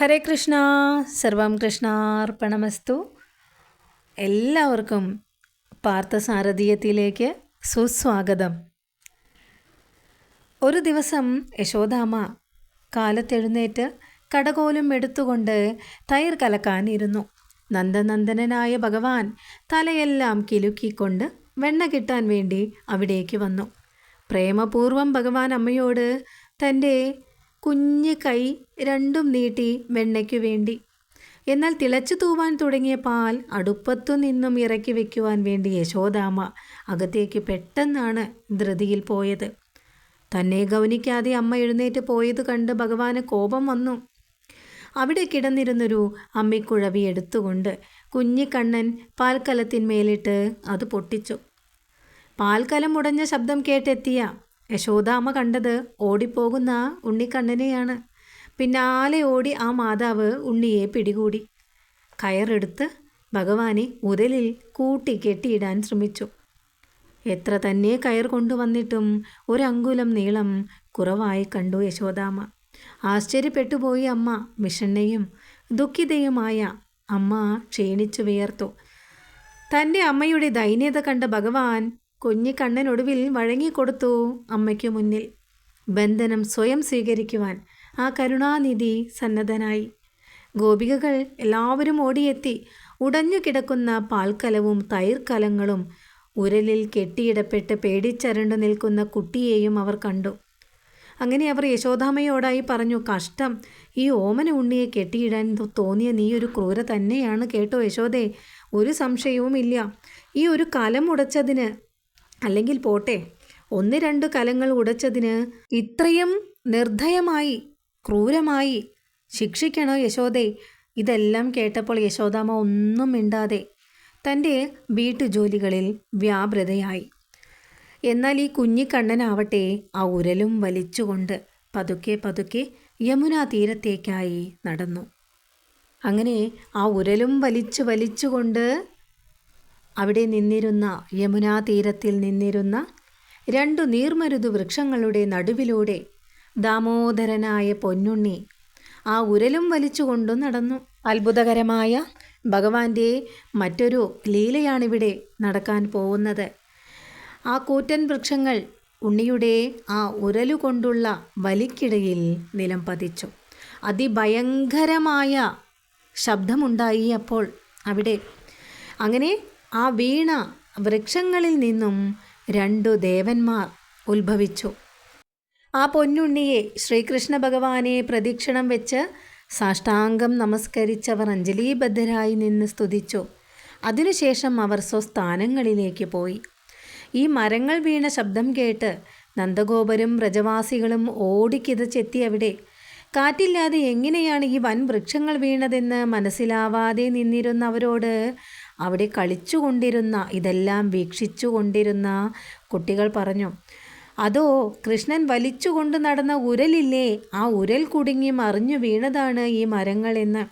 ഹരേ കൃഷ്ണ സർവം കൃഷ്ണാർപ്പണമസ്തു. എല്ലാവർക്കും പാർത്ഥസാരഥീയത്തിലേക്ക് സുസ്വാഗതം. ഒരു ദിവസം യശോദാമ്മ കാലത്തെഴുന്നേറ്റ് കടകോലും എടുത്തുകൊണ്ട് തൈർ കലക്കാനിരുന്നു. നന്ദനന്ദനായ ഭഗവാൻ തലയെല്ലാം കിലുക്കിക്കൊണ്ട് വെണ്ണ കിട്ടാൻ വേണ്ടി അവിടേക്ക് വന്നു. പ്രേമപൂർവം ഭഗവാൻ അമ്മയോട് തന്റെ കുഞ്ഞ് കൈ രണ്ടും നീട്ടി വെണ്ണയ്ക്കു വേണ്ടി. എന്നാൽ തിളച്ചു തൂവാൻ തുടങ്ങിയ പാൽ അടുപ്പത്തു നിന്നും ഇറക്കി വയ്ക്കുവാൻ വേണ്ടി യശോദാമ്മ അകത്തേക്ക് പെട്ടെന്നാണ് ധൃതിയിൽ പോയത്. തന്നെ ഗൗനിക്കാതെ അമ്മ എഴുന്നേറ്റ് പോയത് കണ്ട് ഭഗവാന് കോപം വന്നു. അവിടെ കിടന്നിരുന്നൊരു അമ്മിക്കുഴവി എടുത്തുകൊണ്ട് കുഞ്ഞിക്കണ്ണൻ പാൽക്കലത്തിന്മേലിട്ട് അത് പൊട്ടിച്ചു. പാൽക്കലം ഉടഞ്ഞ ശബ്ദം കേട്ടെത്തിയ യശോദാമ്മ കണ്ടത് ഓടിപ്പോകുന്ന ഉണ്ണിക്കണ്ണനെയാണ്. പിന്നാലെ ഓടി ആ മാതാവ് ഉണ്ണിയെ പിടികൂടി. കയറെടുത്ത് ഭഗവാനെ ഉരലിൽ കൂട്ടി കെട്ടിയിടാൻ ശ്രമിച്ചു. എത്ര തന്നെ കയർ കൊണ്ടുവന്നിട്ടും ഒരങ്കുലം നീളം കുറവായി കണ്ടു യശോദാമ്മ. ആശ്ചര്യപ്പെട്ടുപോയി അമ്മ മിഷണ്ണയും ദുഃഖിതയുമായ അമ്മ ക്ഷീണിച്ചു വിയർത്തു. തന്റെ അമ്മയുടെ ദൈന്യത കണ്ട ഭഗവാൻ കുഞ്ഞിക്കണ്ണനൊടുവിൽ വഴങ്ങിക്കൊടുത്തു അമ്മയ്ക്കു മുന്നിൽ. ബന്ധനം സ്വയം സ്വീകരിക്കുവാൻ ആ കരുണാനിധി സന്നദ്ധനായി. ഗോപികകൾ എല്ലാവരും ഓടിയെത്തി ഉടഞ്ഞു കിടക്കുന്ന പാൽക്കലവും തൈർക്കലങ്ങളും ഉരലിൽ കെട്ടിയിടപ്പെട്ട് പേടിച്ചരണ്ടു നിൽക്കുന്ന കുട്ടിയെയും അവർ കണ്ടു. അങ്ങനെ അവർ യശോദാമയോടായി പറഞ്ഞു കഷ്ടം. ഈ ഓമന ഉണ്ണിയെ കെട്ടിയിടാൻ തോന്നിയ നീ ഒരു ക്രൂര തന്നെയാണ് കേട്ടോ യശോദേ. ഒരു സംശയവുമില്ല. ഈ ഒരു കലം ഉടച്ചതിന് അല്ലെങ്കിൽ പോട്ടെ ഒന്ന് രണ്ട് കലങ്ങൾ ഉടച്ചതിന് ഇത്രയും നിർദ്ധയമായി ക്രൂരമായി ശിക്ഷിക്കണോ യശോദേ? ഇതെല്ലാം കേട്ടപ്പോൾ യശോദാമ്മ ഒന്നും മിണ്ടാതെ തന്റെ വീട്ടുജോലികളിൽ വ്യാപൃതയായി. എന്നാൽ ഈ കുഞ്ഞിക്കണ്ണനാവട്ടെ ആ ഉരലും വലിച്ചുകൊണ്ട് പതുക്കെ പതുക്കെ യമുനാ തീരത്തേക്കായി നടന്നു. അങ്ങനെ ആ ഉരലും വലിച്ചു വലിച്ചുകൊണ്ട് അവിടെ നിന്നിരുന്ന യമുനാ തീരത്തിൽ നിന്നിരുന്ന രണ്ടു നീർമരുതു വൃക്ഷങ്ങളുടെ നടുവിലൂടെ ദാമോദരനായ പൊന്നുണ്ണി ആ ഉരലും വലിച്ചുകൊണ്ടു നടന്നു. അത്ഭുതകരമായ ഭഗവാന്റെ മറ്റൊരു ലീലയാണിവിടെ നടക്കാൻ പോകുന്നത്. ആ കൂറ്റൻ വൃക്ഷങ്ങൾ ഉണ്ണിയുടെ ആ ഉരലുകൊണ്ടുള്ള വലിക്കിടയിൽ നിലം പതിച്ചു. അതിഭയങ്കരമായ ശബ്ദമുണ്ടായി അപ്പോൾ അവിടെ. അങ്ങനെ ആ വീണ വൃക്ഷങ്ങളിൽ നിന്നും രണ്ടു ദേവന്മാർ ഉത്ഭവിച്ചു. ആ പൊന്നുണ്ണിയെ ശ്രീകൃഷ്ണ ഭഗവാനെ പ്രദക്ഷിണം വെച്ച് സാഷ്ടാംഗം നമസ്കരിച്ചവർ അഞ്ജലീബദ്ധരായി നിന്ന് സ്തുതിച്ചു. അതിനുശേഷം അവർ സ്വസ്ഥാനങ്ങളിലേക്ക് പോയി. ഈ മരങ്ങൾ വീണ ശബ്ദം കേട്ട് നന്ദഗോപരും വ്രജവാസികളും ഓടിക്കിതച്ചെത്തി അവിടെ കാറ്റില്ലാതെ എങ്ങനെയാണ് ഈ വൻ വൃക്ഷങ്ങൾ വീണതെന്ന് മനസ്സിലാവാതെ നിന്നിരുന്നവരോട് അവിടെ കളിച്ചുകൊണ്ടിരുന്ന ഇതെല്ലാം വീക്ഷിച്ചു കൊണ്ടിരുന്ന കുട്ടികൾ പറഞ്ഞു അതോ കൃഷ്ണൻ വലിച്ചുകൊണ്ട് നടന്ന ഉരലില്ലേ? ആ ഉരൽ കുടുങ്ങി മറിഞ്ഞു വീണതാണ് ഈ മരങ്ങളെന്ന്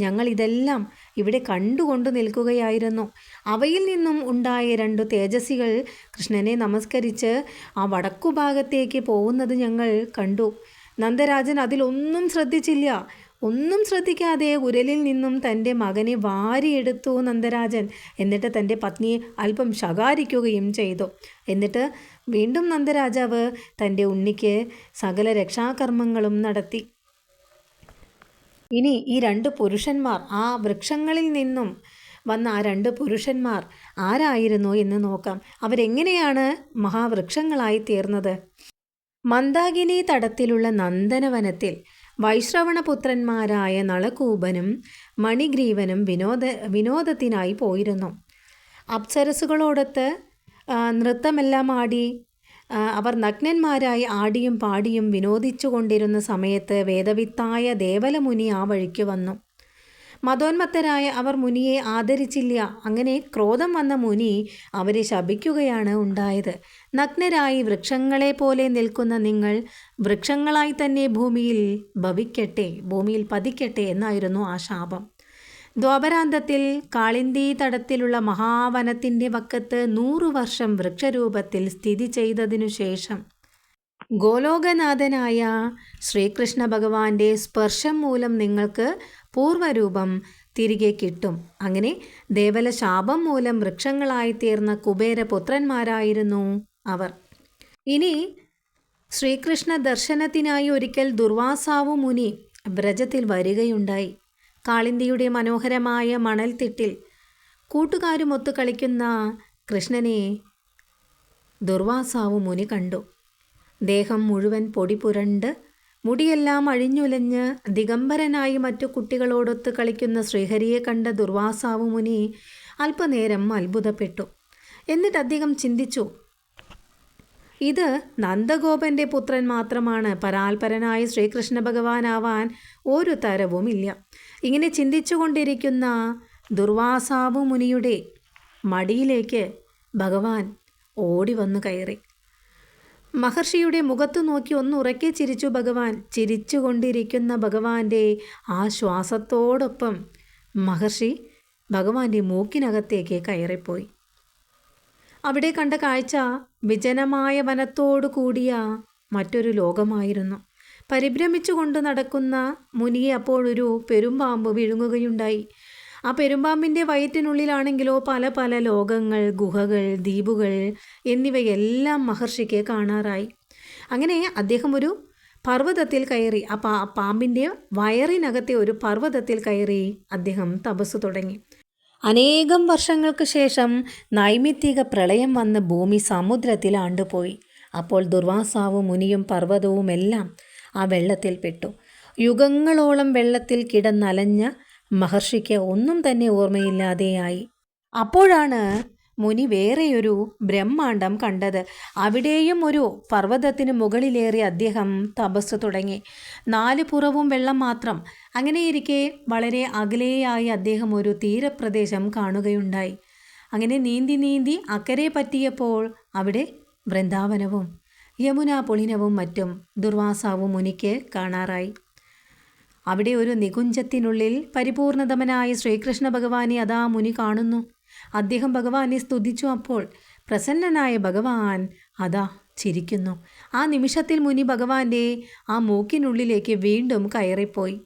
ഞങ്ങൾ ഇതെല്ലാം ഇവിടെ കണ്ടുകൊണ്ട് നിൽക്കുകയായിരുന്നു. അവയിൽ നിന്നും ഉണ്ടായ രണ്ടു തേജസ്സികൾ കൃഷ്ണനെ നമസ്കരിച്ച് ആ വടക്കുഭാഗത്തേക്ക് പോകുന്നത് ഞങ്ങൾ കണ്ടു. നന്ദരാജൻ അതിലൊന്നും ശ്രദ്ധിച്ചില്ല. ഒന്നും ശ്രദ്ധിക്കാതെ ഉരലിൽ നിന്നും തന്റെ മകനെ വാരിയെടുത്തു നന്ദരാജൻ. എന്നിട്ട് തന്റെ പത്നിയെ അല്പം ശകാരിക്കുകയും ചെയ്തു. എന്നിട്ട് വീണ്ടും നന്ദരാജാവ് തന്റെ ഉണ്ണിക്ക് സകല രക്ഷാകർമ്മങ്ങളും നടത്തി. ഇനി ഈ രണ്ട് പുരുഷന്മാർ ആ വൃക്ഷങ്ങളിൽ നിന്നും വന്ന ആ രണ്ട് പുരുഷന്മാർ ആരായിരുന്നു എന്ന് നോക്കാം. അവരെങ്ങനെയാണ് മഹാവൃക്ഷങ്ങളായി തീർന്നത്? മന്ദാകിനി തടത്തിലുള്ള നന്ദനവനത്തിൽ വൈശ്രവണപുത്രന്മാരായ നളകൂപനും മണിഗ്രീവനും വിനോദ വിനോദത്തിനായി പോയിരുന്നു. അപ്സരസുകളോടൊത്ത് നൃത്തമെല്ലാം ആടി അവർ നഗ്നന്മാരായി ആടിയും പാടിയും വിനോദിച്ചു കൊണ്ടിരുന്ന സമയത്ത് വേദവിത്തായ ദേവലമുനി ആ വഴിക്ക് വന്നു. മതോന്മത്തരായ അവർ മുനിയെ ആദരിച്ചില്ല. അങ്ങനെ ക്രോധം വന്ന മുനി അവരെ ശപിക്കുകയാണ് ഉണ്ടായത്. നഗ്നരായി വൃക്ഷങ്ങളെ പോലെ നിൽക്കുന്ന നിങ്ങൾ വൃക്ഷങ്ങളായി തന്നെ ഭൂമിയിൽ ഭവിക്കട്ടെ ഭൂമിയിൽ പതിക്കട്ടെ എന്നായിരുന്നു ആ ശാപം. ദ്വാപരാന്തത്തിൽ കാളിന്തി തടത്തിലുള്ള മഹാവനത്തിന്റെ വക്കത്ത് നൂറു വർഷം വൃക്ഷരൂപത്തിൽ സ്ഥിതി ചെയ്തതിനു ശേഷം ഗോലോകനാഥനായ ശ്രീകൃഷ്ണ ഭഗവാന്റെ സ്പർശം മൂലം നിങ്ങൾക്ക് പൂർവരൂപം തിരികെ കിട്ടും. അങ്ങനെ ദേവല ശാപം മൂലം വൃക്ഷങ്ങളായി തീർന്ന കുബേരപുത്രന്മാരായിരുന്നു അവർ. ഇനി ശ്രീകൃഷ്ണ ദർശനത്തിനായി ഒരിക്കൽ ദുർവാസാവു മുനി വ്രജത്തിൽ വരികയുണ്ടായി. കാളിന്തിയുടെ മനോഹരമായ മണൽത്തിട്ടിൽ കൂട്ടുകാരുമൊത്ത് കളിക്കുന്ന കൃഷ്ണനെ ദുർവാസാവു മുനി കണ്ടു. ദേഹം മുഴുവൻ പൊടി പുരണ്ട് മുടിയെല്ലാം അഴിഞ്ഞുലഞ്ഞ് ദിഗംബരനായി മറ്റു കുട്ടികളോടൊത്ത് കളിക്കുന്ന ശ്രീഹരിയെ കണ്ട ദുർവാസാവു മുനി അല്പനേരം അത്ഭുതപ്പെട്ടു. എന്നിട്ട് അദ്ദേഹം ചിന്തിച്ചു. ഇത് നന്ദഗോപന്റെ പുത്രൻ മാത്രമാണ്. പരാൽപരനായ ശ്രീകൃഷ്ണ ഭഗവാനാവാൻ ഒരു തരവുമില്ല. ഇങ്ങനെ ചിന്തിച്ചുകൊണ്ടിരിക്കുന്ന ദുർവാസാവു മുനിയുടെ മടിയിലേക്ക് ഭഗവാൻ ഓടി വന്നു കയറി. മഹർഷിയുടെ മുഖത്തു നോക്കി ഒന്ന് ഉറക്കെ ചിരിച്ചു ഭഗവാൻ. ചിരിച്ചുകൊണ്ടിരിക്കുന്ന ഭഗവാന്റെ ആ ശ്വാസത്തോടൊപ്പം മഹർഷി ഭഗവാന്റെ മൂക്കിനകത്തേക്ക് കയറിപ്പോയി. അവിടെ കണ്ട കാഴ്ച വിജനമായ വനത്തോടു കൂടിയ മറ്റൊരു ലോകമായിരുന്നു. പരിഭ്രമിച്ചുകൊണ്ട് നടക്കുന്ന മുനിയെ അപ്പോഴൊരു പെരുമ്പാമ്പ് വിഴുങ്ങുകയുണ്ടായി. ആ പെരുമ്പാമ്പിന്റെ വയറ്റിനുള്ളിലാണെങ്കിലോ പല പല ലോകങ്ങൾ ഗുഹകൾ ദ്വീപുകൾ എന്നിവയെല്ലാം മഹർഷിക്ക് കാണാറായി. അങ്ങനെ അദ്ദേഹം ഒരു പർവതത്തിൽ കയറി ആ പാ പാമ്പിന്റെ വയറിനകത്തെ ഒരു പർവതത്തിൽ കയറി അദ്ദേഹം തപസ് തുടങ്ങി. അനേകം വർഷങ്ങൾക്ക് ശേഷം നൈമിത്തിക പ്രളയം വന്ന് ഭൂമി സമുദ്രത്തിൽ ആണ്ടുപോയി. അപ്പോൾ ദുർവാസാവും മുനിയും പർവതവുമെല്ലാം ആ വെള്ളത്തിൽ പെട്ടു. യുഗങ്ങളോളം വെള്ളത്തിൽ കിടന്നലഞ്ഞ മഹർഷിക്ക് ഒന്നും തന്നെ ഓർമ്മയില്ലാതെയായി. അപ്പോഴാണ് മുനി വേറെയൊരു ബ്രഹ്മാണ്ഡം കണ്ടത്. അവിടെയും ഒരു പർവതത്തിന് മുകളിലേറി അദ്ദേഹം തപസ് തുടങ്ങി. നാല് പുറവും വെള്ളം മാത്രം. അങ്ങനെയിരിക്കെ വളരെ അകലെയായി അദ്ദേഹം ഒരു തീരപ്രദേശം കാണുകയുണ്ടായി. അങ്ങനെ നീന്തി നീന്തി അക്കരെ പറ്റിയപ്പോൾ അവിടെ വൃന്ദാവനവും യമുന പുളിനവും മറ്റും ദുർവാസാവും മുനിക്ക് കാണാറായി. അവിടെ ഒരു നികുഞ്ചത്തിനുള്ളിൽ പരിപൂർണതമനായ ശ്രീകൃഷ്ണ ഭഗവാനെ അതാ മുനി കാണുന്നു. അദ്ദേഹം ഭഗവാനെ സ്തുതിച്ചു അപ്പോൾ പ്രസന്നനായ ഭഗവാൻ അതാ ചിരിക്കുന്നു. ആ നിമിഷത്തിൽ മുനി ഭഗവാന്റെ ആ മൂക്കിനുള്ളിലേക്ക് വീണ്ടും കയറിപ്പോയി.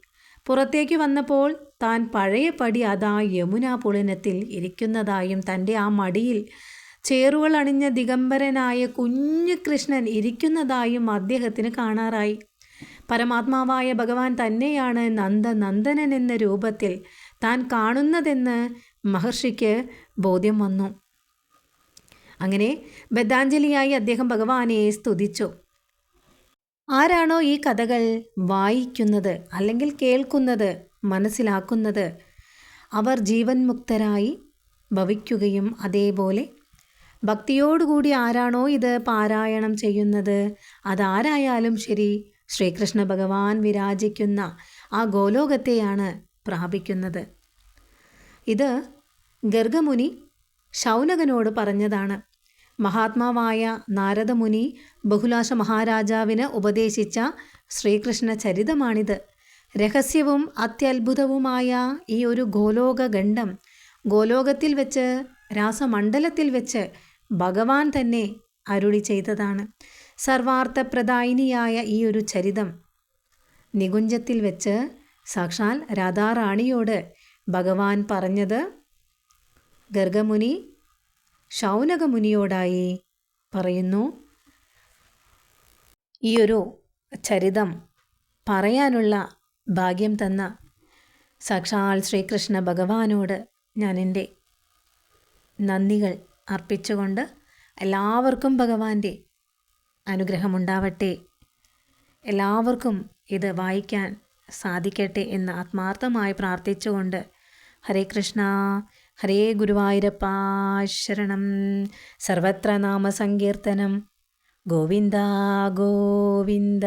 പുറത്തേക്ക് വന്നപ്പോൾ താൻ പഴയപടി അതാ യമുനാ പുളിനത്തിൽ ഇരിക്കുന്നതായും തന്റെ ആ മടിയിൽ ചേറുകൾ അണിഞ്ഞ ദിഗംബരനായ കുഞ്ഞു കൃഷ്ണൻ ഇരിക്കുന്നതായും അദ്ദേഹത്തിന് കാണാറായി. പരമാത്മാവായ ഭഗവാൻ തന്നെയാണ് നന്ദനന്ദനൻ എന്ന രൂപത്തിൽ താൻ കാണുന്നതെന്ന് മഹർഷിക്ക് ബോധ്യം വന്നു. അങ്ങനെ ബദ്ധാഞ്ജലിയായി അദ്ദേഹം ഭഗവാനെ സ്തുതിച്ചു. ആരാണോ ഈ കഥകൾ വായിക്കുന്നത് അല്ലെങ്കിൽ കേൾക്കുന്നത് മനസ്സിലാക്കുന്നത് അവർ ജീവൻ മുക്തരായി ഭവിക്കുകയും അതേപോലെ ഭക്തിയോടുകൂടി ആരാണോ ഇത് പാരായണം ചെയ്യുന്നത് അതാരായാലും ശരി ശ്രീകൃഷ്ണ ഭഗവാൻ വിരാജിക്കുന്ന ആ ഗോലോകത്തെയാണ് പ്രാപിക്കുന്നത്. ഇത് ഗർഗമുനി ശൗനകനോട് പറഞ്ഞതാണ്. മഹാത്മാവായ നാരദമുനി ബഹുലാശ മഹാരാജാവിന് ഉപദേശിച്ച ശ്രീകൃഷ്ണ ചരിതമാണിത് രഹസ്യവും അത്യത്ഭുതവുമായ ഈ ഒരു ഗോലോക ഗണ്ഡം ഗോലോകത്തിൽ വെച്ച് രാസമണ്ഡലത്തിൽ വെച്ച് ഭഗവാൻ തന്നെ അരുളി ചെയ്തതാണ്. സർവാർത്ഥപ്രദായിനിയായ ഈ ഒരു ചരിതം. നികുഞ്ചത്തിൽ വെച്ച് സാക്ഷാൽ രാധാറാണിയോട് ഭഗവാൻ പറഞ്ഞത് ഗർഗമുനി ശൗനകമുനിയോടായി പറയുന്നു ഈ ഒരു ചരിതം പറയാനുള്ള ഭാഗ്യം തന്ന സാക്ഷാൽ ശ്രീകൃഷ്ണ ഭഗവാനോട് ഞാൻ എന്റെ നന്ദികൾ അർപ്പിച്ചുകൊണ്ട് എല്ലാവർക്കും ഭഗവാന്റെ അനുഗ്രഹമുണ്ടാവട്ടെ. എല്ലാവർക്കും ഇത് വായിക്കാൻ സാധിക്കട്ടെ എന്ന് ആത്മാർത്ഥമായി പ്രാർത്ഥിച്ചുകൊണ്ട് ഹരേ കൃഷ്ണ ഹരേ ഗുരുവായൂരപ്പാശരണം സർവത്ര നാമസങ്കീർത്തനം ഗോവിന്ദ ഗോവിന്ദ.